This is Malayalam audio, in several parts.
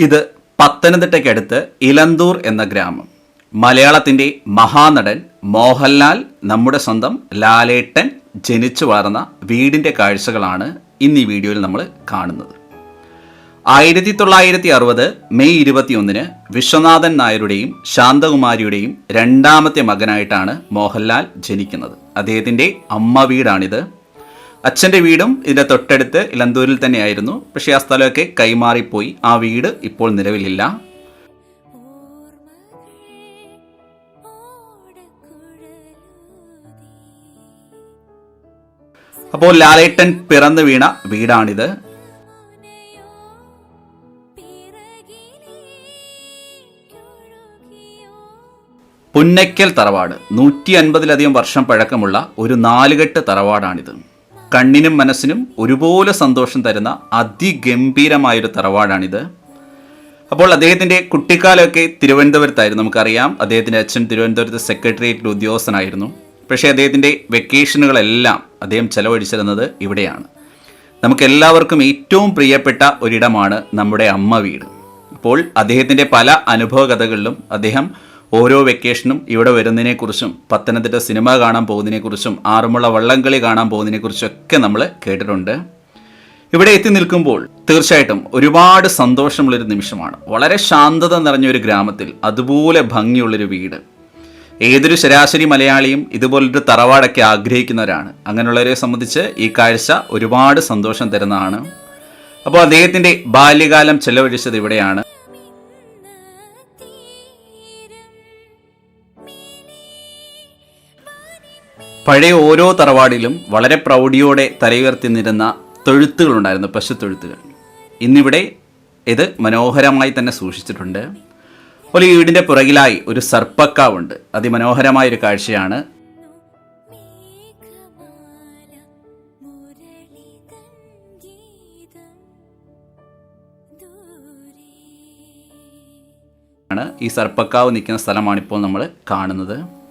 ഇത് പത്തനംതിട്ടയ്ക്കടുത്ത് ഇലന്തൂർ എന്ന ഗ്രാമം. മലയാളത്തിന്റെ മഹാനടൻ മോഹൻലാൽ നമ്മുടെ സ്വന്തം ലാലേട്ടൻ ജനിച്ചു വളർന്ന വീടിന്റെ കാഴ്ചകളാണ് ഇന്ന് ഈ വീഡിയോയിൽ നമ്മൾ കാണുന്നത്. ആയിരത്തി തൊള്ളായിരത്തി അറുപത് മെയ് ഇരുപത്തിയൊന്നിന് വിശ്വനാഥൻ നായരുടെയും ശാന്തകുമാരിയുടെയും രണ്ടാമത്തെ മകനായിട്ടാണ് മോഹൻലാൽ ജനിക്കുന്നത്. അദ്ദേഹത്തിന്റെ അമ്മ വീടാണിത്. അച്ഛന്റെ വീടും ഇതിന്റെ തൊട്ടടുത്ത് ഇലന്തൂരിൽ തന്നെയായിരുന്നു. പക്ഷേ ആ സ്ഥലമൊക്കെ കൈമാറിപ്പോയി. ആ വീട് ഇപ്പോൾ നിലവിലില്ല. അപ്പോൾ ലാലേട്ടൻ പിറന്നു വീണ വീടാണിത്. പുന്നയ്ക്കൽ തറവാട്. നൂറ്റി അൻപതിലധികം വർഷം പഴക്കമുള്ള ഒരു നാലുകെട്ട് തറവാടാണിത്. കണ്ണിനും മനസ്സിനും ഒരുപോലെ സന്തോഷം തരുന്ന അതിഗംഭീരമായൊരു തറവാടാണിത്. അപ്പോൾ അദ്ദേഹത്തിന്റെ കുട്ടിക്കാലമൊക്കെ തിരുവനന്തപുരത്തായിരുന്നു നമുക്കറിയാം. അദ്ദേഹത്തിന്റെ അച്ഛൻ തിരുവനന്തപുരത്ത് സെക്രട്ടേറിയറ്റിൽ ഉദ്യോഗസ്ഥനായിരുന്നു. പക്ഷേ അദ്ദേഹത്തിന്റെ വെക്കേഷനുകളെല്ലാം അദ്ദേഹം ചെലവഴിച്ചിരുന്നത് ഇവിടെയാണ്. നമുക്കെല്ലാവർക്കും ഏറ്റവും പ്രിയപ്പെട്ട ഒരിടമാണ് നമ്മുടെ അമ്മ വീട്. അപ്പോൾ അദ്ദേഹത്തിന്റെ പല അനുഭവ കഥകളിലും അദ്ദേഹം ഓരോ വെക്കേഷനും ഇവിടെ വരുന്നതിനെക്കുറിച്ചും പത്തനംതിട്ട സിനിമ കാണാൻ പോകുന്നതിനെക്കുറിച്ചും ആറന്മുള വള്ളംകളി കാണാൻ പോകുന്നതിനെക്കുറിച്ചും ഒക്കെ നമ്മൾ കേട്ടിട്ടുണ്ട്. ഇവിടെ എത്തി നിൽക്കുമ്പോൾ തീർച്ചയായിട്ടും ഒരുപാട് സന്തോഷമുള്ളൊരു നിമിഷമാണ്. വളരെ ശാന്തത നിറഞ്ഞ ഒരു ഗ്രാമത്തിൽ അതുപോലെ ഭംഗിയുള്ളൊരു വീട്. ഏതൊരു ശരാശരി മലയാളിയും ഇതുപോലൊരു തറവാടൊക്കെ ആഗ്രഹിക്കുന്നവരാണ്. അങ്ങനെയുള്ളവരെ സംബന്ധിച്ച് ഈ കാഴ്ച ഒരുപാട് സന്തോഷം തരുന്നതാണ്. അപ്പോൾ അദ്ദേഹത്തിന്റെ ബാല്യകാലം ചെലവഴിച്ചത് ഇവിടെയാണ്. പഴയ ഓരോ തറവാടിലും വളരെ പ്രൗഢിയോടെ തലയുയർത്തി നിരുന്ന തൊഴുത്തുകളുണ്ടായിരുന്നു പശുത്തൊഴുത്തുകൾ. ഇന്നിവിടെ ഇത് മനോഹരമായി തന്നെ സൂക്ഷിച്ചിട്ടുണ്ട്. ഒരു വീടിന്റെ പുറകിലായി ഒരു സർപ്പക്കാവുണ്ട്. അതിമനോഹരമായ ഒരു കാഴ്ചയാണ്. ഈ സർപ്പക്കാവ് നിൽക്കുന്ന സ്ഥലമാണ് ഇപ്പോൾ നമ്മൾ കാണുന്നത്.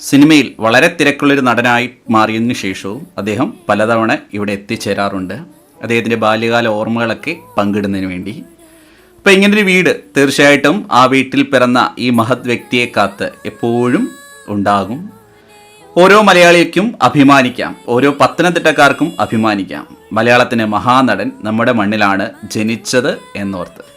സിനിമയിൽ വളരെ തിരക്കുള്ളൊരു നടനായി മാറിയതിനു ശേഷവും അദ്ദേഹം പലതവണ ഇവിടെ എത്തിച്ചേരാറുണ്ട്. അദ്ദേഹത്തിന്റെ ബാല്യകാല ഓർമ്മകളൊക്കെ പങ്കിടുന്നതിന് വേണ്ടി. അപ്പോൾ ഇങ്ങനൊരു വീട് തീർച്ചയായിട്ടും ആ വീട്ടിൽ പിറന്ന ഈ മഹത് വ്യക്തിയെ കാത്ത് എപ്പോഴും ഉണ്ടാകും. ഓരോ മലയാളിക്കും അഭിമാനിക്കാം. ഓരോ പത്തനംതിട്ടക്കാർക്കും അഭിമാനിക്കാം. മലയാളത്തിന്റെ മഹാനടൻ നമ്മുടെ മണ്ണിലാണ് ജനിച്ചത് എന്നോർത്ത്.